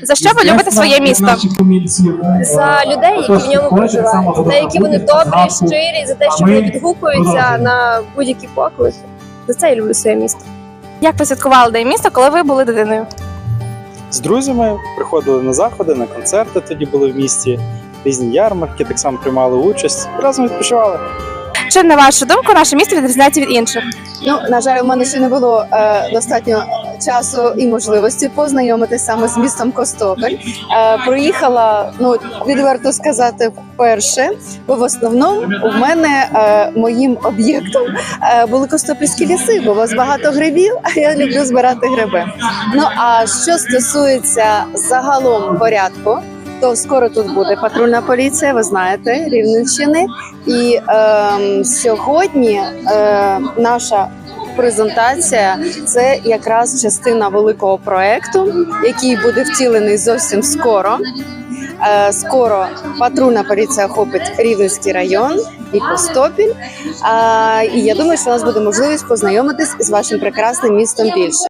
За що ви любите своє місто? за людей, які в ньому проживають, за те, які вони добрі, щирі, за те, що вони відгукуються на будь-які поклики. За це я люблю своє місто. Як ви святкували День міста, коли ви були дитиною? З друзями приходили на заходи, на концерти тоді були в місті, різні ярмарки, так само приймали участь, разом відпочивали. Чим, на вашу думку, наше місто відрізняється від інших? Ну, на жаль, у мене ще не було е, достатньо часу і можливості познайомитися саме з містом Костопель. Е, проїхала, ну відверто сказати, вперше, бо в основному у мене е, моїм об'єктом е, були Костопільські ліси, бо у вас багато грибів, а я люблю збирати гриби. Ну а що стосується загалом порядку. То скоро тут буде патрульна поліція, ви знаєте, Рівненщини. І ем, сьогодні е, наша презентація це якраз частина великого проекту, який буде втілений зовсім скоро. Е, скоро патрульна поліція охопить Рівненський район і Костопіль. Е, і я думаю, що у нас буде можливість познайомитись з вашим прекрасним містом більше.